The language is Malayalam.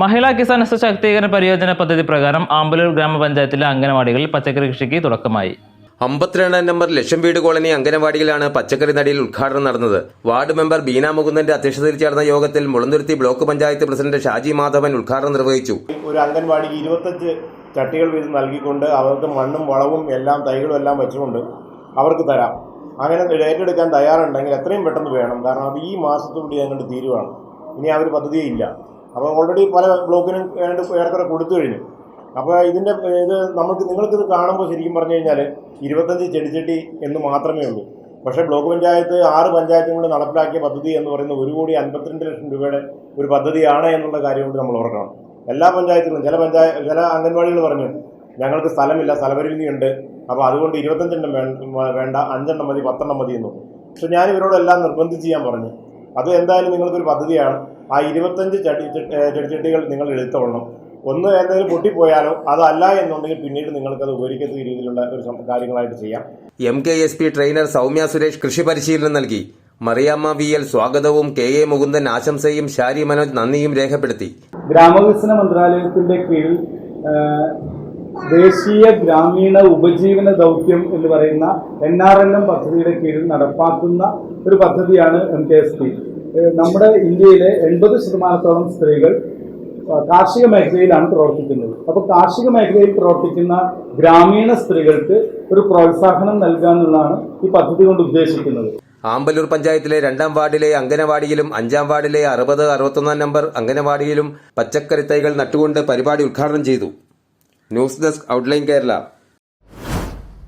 മഹിളാ കിസാൻ ശാക്തീകരണ പരിയോജന പദ്ധതി പ്രകാരം ആമ്പലൂർ ഗ്രാമപഞ്ചായത്തിലെ അംഗനവാടികളിൽ പച്ചക്കറി കൃഷിക്ക് തുടക്കമായി. അമ്പത്തിരണ്ടാം നമ്പർ ലക്ഷം വീട് കോളനി അംഗനവാടിയിലാണ് പച്ചക്കറി നടിയിൽ ഉദ്ഘാടനം നടന്നത്. വാർഡ് മെമ്പർ ബീന മുകുന്ദന്റെ അധ്യക്ഷതയിൽ ചേർന്ന യോഗത്തിൽ മുളന്തുരുത്തി ബ്ലോക്ക് പഞ്ചായത്ത് പ്രസിഡന്റ് ഷാജി മാധവൻ ഉദ്ഘാടനം നിർവഹിച്ചു. ഒരു അംഗൻവാടിക്ക് ഇരുപത്തഞ്ച് ചട്ടികൾ വീതം നൽകിക്കൊണ്ട് അവർക്ക് മണ്ണും വളവും എല്ലാം തൈകളും എല്ലാം വെച്ചുകൊണ്ട് അവർക്ക് തരാം. അങ്ങനെ ഏറ്റെടുക്കാൻ തയ്യാറുണ്ടെങ്കിൽ എത്രയും പെട്ടെന്ന് വേണം. കാരണം അത് ഈ മാസത്തോടുകൂടി അങ്ങോട്ട് തീരുവാണ്. ഇനി ആ ഒരു പദ്ധതിയേ ഇല്ല. അപ്പോൾ ഓൾറെഡി പല ബ്ലോക്കിനും ഏതാണ്ട് ഏറെക്കുറെ കൊടുത്തു കഴിഞ്ഞു. അപ്പോൾ ഇതിന്റെ ഇത് നമുക്ക് നിങ്ങൾക്കിത് കാണുമ്പോൾ ശരിക്കും പറഞ്ഞു കഴിഞ്ഞാൽ ഇരുപത്തഞ്ച് ചെടിച്ചട്ടി എന്ന് മാത്രമേ ഉള്ളൂ. പക്ഷേ ബ്ലോക്ക് പഞ്ചായത്ത് ആറ് പഞ്ചായത്തും കൂടി നടപ്പിലാക്കിയ പദ്ധതി എന്ന് പറയുന്ന ഒരു കോടി അൻപത്തിരണ്ട് ലക്ഷം രൂപയുടെ ഒരു പദ്ധതിയാണ് എന്നുള്ള കാര്യം കൂടി നമ്മൾ ഓർക്കണം. എല്ലാ പഞ്ചായത്തുകളും ചില പഞ്ചായത്ത് ചില അംഗൻവാടികൾ പറഞ്ഞു ഞങ്ങൾക്ക് സ്ഥലമില്ല സ്ഥലപരിമിതിയുണ്ട്. അപ്പോൾ അതുകൊണ്ട് ഇരുപത്തഞ്ചെണ്ണം വേണ്ട അഞ്ചെണ്ണം മതി പത്തെണ്ണം മതി എന്നു. പക്ഷെ ഞാൻ ഇവരോടെല്ലാം നിർബന്ധിച്ച് ഞാൻ പറഞ്ഞു അത് എന്തായാലും നിങ്ങൾക്കൊരു പദ്ധതിയാണ്. ആ ഇരുപത്തഞ്ച് ചട്ടി ചട്ടി- ചെടിച്ചട്ടികൾ നിങ്ങൾ എടുത്തോളണം. ഒന്ന് എന്തെങ്കിലും പൊട്ടിപ്പോയാലോ അതല്ല എന്നുണ്ടെങ്കിൽ പിന്നീട് നിങ്ങൾക്കത് ഉപകരിക്കത്തക്ക രീതിയിലുള്ള ഒരു സം- കാര്യങ്ങളായിട്ട് ചെയ്യാം. M K S P trainer Soumya Suresh കൃഷി പരിശീലനം നൽകി. മറിയാമ്മ വി എൽ സ്വാഗതവും കെ എ മുകുന്ദൻ ആശംസയും ഷാരി മനോജ് നന്ദിയും രേഖപ്പെടുത്തി. ഗ്രാമവികസന മന്ത്രാലയത്തിന്റെ കീഴിൽ ദേശീയ ഗ്രാമീണ ഉപജീവന ദൗത്യം എന്ന് പറയുന്ന എൻ ആർ എൽ എം പദ്ധതിയുടെ കീഴിൽ നടപ്പാക്കുന്ന ഒരു പദ്ധതിയാണ് എം കെ എസ് പി നമ്മുടെ ഇന്ത്യയിലെ എൺപത് ശതമാനത്തോളം സ്ത്രീകൾ കാർഷിക മേഖലയിലാണ് പ്രവർത്തിക്കുന്നത്. അപ്പോൾ കാർഷിക മേഖലയിൽ പ്രവർത്തിക്കുന്ന ഗ്രാമീണ സ്ത്രീകൾക്ക് ഒരു പ്രോത്സാഹനം നൽകുക എന്നുള്ളതാണ് ഈ പദ്ധതി കൊണ്ട് ഉദ്ദേശിക്കുന്നത്. ആമ്പല്ലൂർ പഞ്ചായത്തിലെ രണ്ടാം വാർഡിലെ അംഗനവാടിയിലും അഞ്ചാം വാർഡിലെ അറുപത് അറുപത്തൊന്നാം നമ്പർ അംഗനവാടിയിലും പച്ചക്കറി തൈകൾ നട്ടുകൊണ്ട് പരിപാടി ഉദ്ഘാടനം ചെയ്തു. News desk outline Kerala